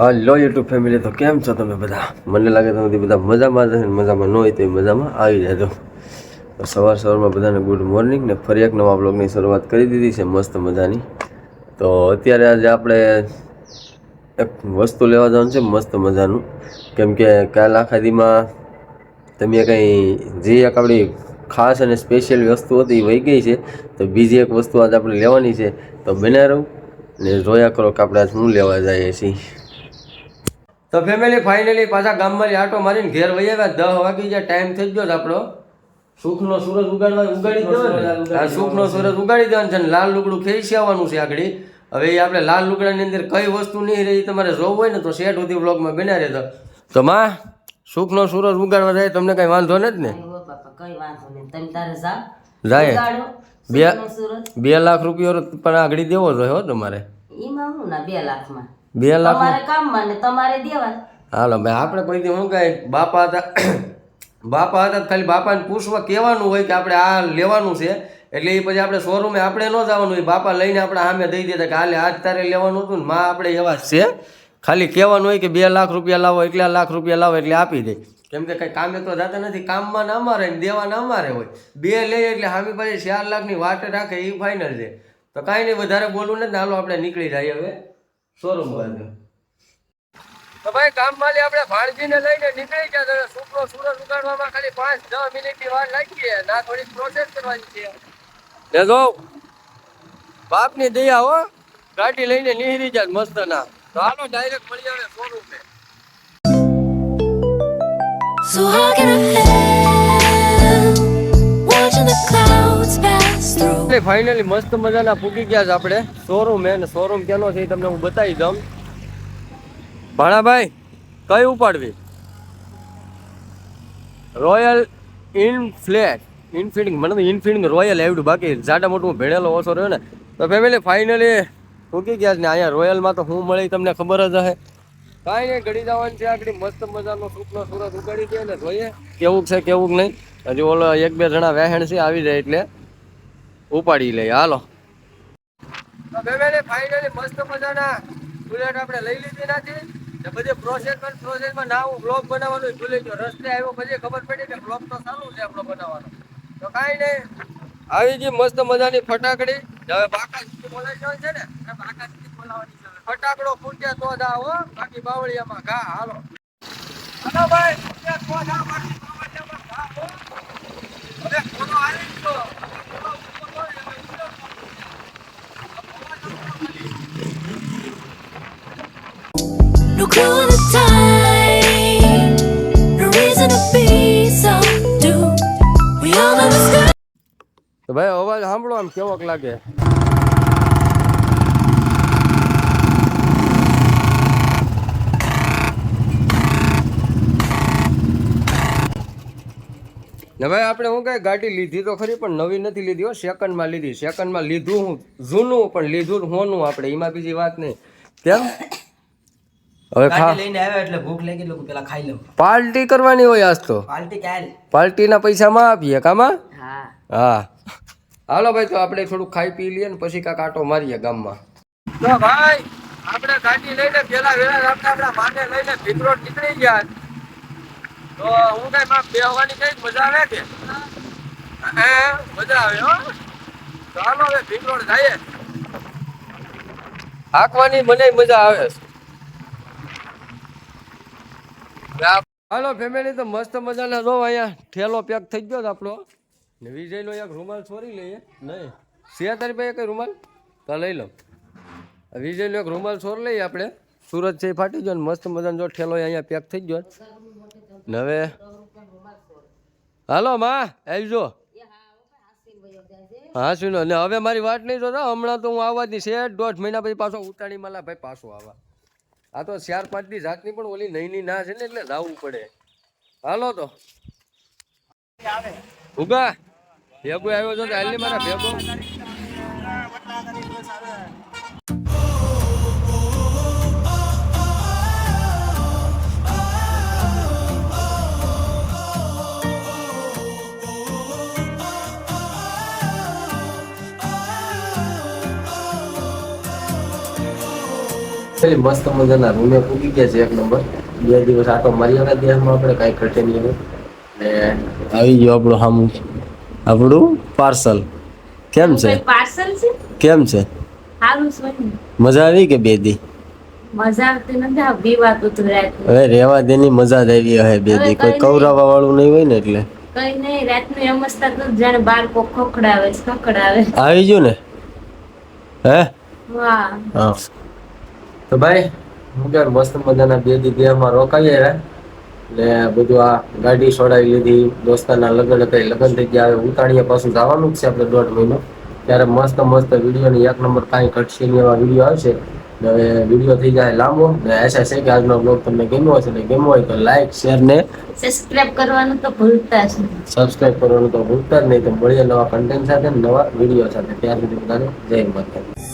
Hello YouTube family તો કેમ છો તમે બધા? મને લાગે તમે બધા મજામાં જ ને મજામાં ન હોય તો મજામાં આવી જાજો. તો સવાર સવારમાં બધાને ગુડ મોર્નિંગ ને ફરી એક નવા બ્લોગની શરૂઆત કરી દીધી છે, મસ્ત મજાની. તો અત્યારે આજે આપણે એક વસ્તુ લેવા જવાનું છે, મસ્ત મજાનું. કેમ કે કાલ આખા દીમાં તમે કંઈ જે એક આપણી ખાસ અને સ્પેશિયલ વસ્તુ હતી એ વહી ગઈ છે, તો બીજી એક વસ્તુ આજે આપણે લેવાની છે. તો બને રહું ને જોયા કરો કે આપણે આજ શું લેવા જઈએ છીએ. તો ફેમિલી ફાઇનલી પાછા ગામમાં આટો મારીને ઘેર વહી આવ્યા. દહ વાગી જાય ટાઈમ થઈ ગયો છે આપણો. સુખનો સૂરજ ઉગાડવા ઉગાડી દેવાનો હા સુખનો સૂરજ ઉગાડી દેવાનો છે ને લાલ લુગડું ખેંચી આવવાનું છે આગળ. હવે એ આપણે લાલ લુગડાની અંદર કઈ વસ્તુ નહીં રહી તમારે જોવું હોય ને તો શેઠ સુધી બ્લોગમાં બન્યા રહેતો તો માં સુખનો સૂરજ ઉગાડવા જાય તમને કઈ વાંધો નથી ને? જાય. બે બે લાખ રૂપિયો પણ આગળ દેવો જોઈએ હો તમારે. એમાં હું ના બે લાખમાં. બે લાખ તમારે કામમાં ને તમારે હાલો મેં આપણે કોઈ દી હું કાંઈ બાપા હતા બાપા હતા ખાલી બાપાને પૂછવા કહેવાનું હોય કે આપણે આ લેવાનું છે. એટલે એ પછી આપણે શોરૂમે આપણે ન જવાનું હોય બાપા લઈને આપણે સામે દઈ દેતા કે હાલે આજ તારે લેવાનું હતું ને માં આપણે એવા જ છે. ખાલી કહેવાનું હોય કે બે લાખ રૂપિયા લાવો એટલા લાખ રૂપિયા લાવો એટલે આપી દે. કેમ કે કંઈ કામે તો જતા નથી કામમાં ના અમારે ને દેવાના અમારે હોય. બે લઈએ એટલે સામે પછી ચાર લાખની વાટ રાખે એ ફાઇનલ છે. તો કાંઈ નહીં વધારે બોલવું નથી ને હાલો આપણે નીકળી જાય હવે. શોરૂમ બાજુ. તો ભાઈ કામવાળી આપણે ભાણજીને લઈને નીકળી ગયા તો સુપરો સુરત ઉગાડવામાં ખાલી પાંચ દસ મિનિટની વાર લાગી છે. ના થોડી પ્રોસેસ કરવાની છે. ને જો બાપની દયા હો. ગાડી લઈને નીહરી જાય મસ્ત ના તો હાલો ડાયરેક્ટ મળી આવે શોરૂમ ને ફાઇનલી મસ્ત મજાના પૂકી ગયા છે આપણે. શોરૂમ હે ને શોરૂમ કેનો છે એ તમને હું બતાવી દઉં. ભાણાભાઈ, કઈ ઉપાડવી? રોયલ ઇનફ્લેટ ઇન્ફિનિંગ મને તો ઇન્ફિનિંગ રોયલ આવ્યું બાકી જાડા મોટું ભેળેલો ઓછો રહ્યો ને. તો ફેમિલી ફાઇનલી પૂકી ગયા છે ને અહીંયા રોયલમાં તો હું મળી તમને ખબર જ હશે. કાંઈ નહીં, ઘડી જવાનું છે આગળ. મસ્ત મજાનો સુખનો સુરત ઉગાડી દે ને જોઈએ. કેવું છે, કેવું નહીં? હજી ઓલો એક બે જણા વહેણ છે, આવી જાય એટલે. ઉપાડી લઈએ. હાલો. ફાઇનલી મસ્ત મજાના બુલેટ આપણે લઈ લીધી નથી ને બધી પ્રોસેસ પર પ્રોસેસમાં ના હું બનાવવાનું ભૂલી ગયો. રસ્તે આવ્યો પછી ખબર પડી કે બ્લોગ તો સારું છે આપણો બનાવવાનો. તો કાંઈ નહીં. આવી ગઈ મસ્ત મજાની ફટાકડી. હવે બાકા બોલાવી છે ને. બાકા સુધી છે. ફટાકડો ફૂટ્યા તો જ બાકી બાવળિયામાં ઘા. હાલો. ભાઈ કોનો ઊભો હોય, હવે ઈચ્છો. No clue of the time, no reason to be subdued. We all know the sky. તો ભાઈ અવાજ સાંભળો આમ કેવોક ને ભાઈ આપણે હું કઈ ગાડી લીધી તો ખરી પણ નવી નથી લીધી હો સેકન્ડમાં લીધી. સેકન્ડમાં લીધું હું જૂનું પણ લીધું હોનું આપણે એમાં બીજી વાત નહીં. કેમ? હવે ખા લઈને આવ્યો એટલે ભૂખ લાગી એટલે પેલા ખાઈ લઉં. પાર્ટી કરવાની હોય આજ તો. પાર્ટી ક્યારે? પાર્ટીના પૈસામાં આપીએ કામાં? હા. હા. હાલો ભાઈ તો આપણે થોડું ખાઈ પી લઈએ ને પછી કાંક આટો મારીએ ગામમાં. તો ભાઈ આપણે ગાડી લઈને પેલા વેલા આપણે આપણા માને લઈને ભીતરોડ નીકળી ગયા. તો હું કઈ માં બેહવાની કઈ મજા આવે કે? હે મજા આવે હો. તો હાલો હવે ભીતરોડ જઈએ. હાંકવાની મને મજા આવે છે. હાલો ફેમિલી તો મસ્ત મજાના જો અહીંયા. ઠેલો પેક થઈ ગયો આપણો. ને વિજયનો એક રૂમાલ છોરી લઈએ. નહીં. છે તારી પાસે કઈ રૂમાલ? તો લઈ લો. વિજયનો એક રૂમાલ છોર લઈએ આપણે. સુરત છે ફાટી ગયો ને મસ્ત મજાનો જો ઠેલો અહીંયા પેક થઈ ગયો ને હવે હાલો માં આવજો. હા સુનો ને હવે મારી વાત નહીં જોતા હમણાં તો હું આવવા જ નહીં છે દોઢ મહિના પછી પાછો ઉતાણી માલા ભાઈ પાછો આવા. આ તો ચાર પાંચ દી જાતની પણ ઓલી નઈની ના છે ને એટલે લાવવું પડે. હાલો તો. ઉગા, ભેગો આવ્યો છો હાલની મારા ભેગો. પેલી મસ્ત મજાના રૂમે પૂગી ગયા છે એક નંબર. બે દિવસ આટો મારી આવ્યા દેહમાં આપણે કાંઈ ઘટે નહીં ને આવી ગયો આપણું સામું આપણું પાર્સલ. કેમ છે? પાર્સલ છે? કેમ છે? મજા આવી કે બે દી? હવે રેવા દેની મજા જ આવી હે બે દી. કોઈ કવરાવા વાળું નહીં હોય ને એટલે. કઈ નહીં રાતનું એમ જ થતું જાણે બાર કોક ખખડાવે ખખડાવે આવી ગયું ને? હે? વાહ હા. તો ભાઈ હું કે મસ્ત મજાના બે દી દેહમાં રોકાઈએ રે ને બધું આ ગાડી છોડાવી લીધી દોસ્તારના લગ્ન હતા લગ્ન થઈ ગયા હવે ઉતાણીએ પાછું જવાનું છે આપણે દોઢ મહિનો. ત્યારે મસ્ત મસ્ત વીડિયો ને એક નંબર કાંઈ ઘટશે નહીં એવા વીડિયો આવશે. હવે વીડિયો થઈ જાય લાંબો. ને આશા છે કે આજનો બ્લોગ તમને ગમ્યો હશે. ને ગમ્યો હોય તો લાઈક શેર ને સબસ્ક્રાઇબ કરવાનું તો ભૂલતા જ નહીં. સબસ્ક્રાઇબ કરવાનું તો ભૂલતા જ નહીં. તો મળીએ નવા કન્ટેન્ટ સાથે નવા વીડિયો સાથે. ત્યાં સુધી બધાને જય માતા